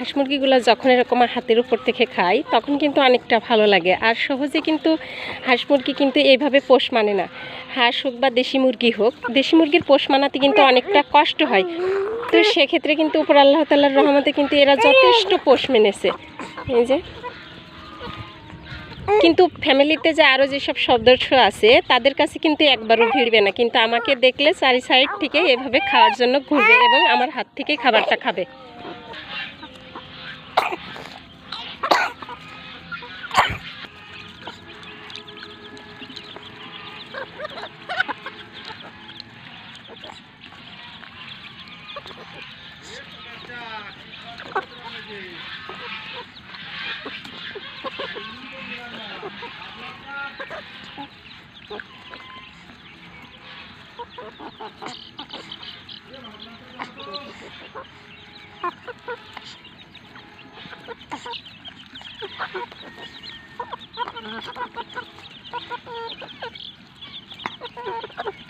হাঁস মুরগিগুলো যখন এরকম হাতের উপর থেকে খাই তখন কিন্তু অনেকটা ভালো লাগে। আর সহজে কিন্তু হাঁস মুরগি কিন্তু এইভাবে পোষ মানে না। হাঁস হোক বা দেশি মুরগি হোক, দেশি মুরগির পোষ মানাতে কিন্তু অনেকটা কষ্ট হয়। তো সেক্ষেত্রে কিন্তু উপর আল্লাহ তাল্লার রহমতে কিন্তু এরা যথেষ্ট পোষ মেনেছে। এই যে। কিন্তু ফ্যামিলিতে যে আরও যেসব সদস্য আছে, তাদের কাছে কিন্তু একবারও ভিড়বে না। কিন্তু আমাকে দেখলে চারি সাইড থেকে এভাবে খাওয়ার জন্য ঘুরবে এবং আমার হাত থেকেই খাবারটা খাবে। Ha ha ha ha!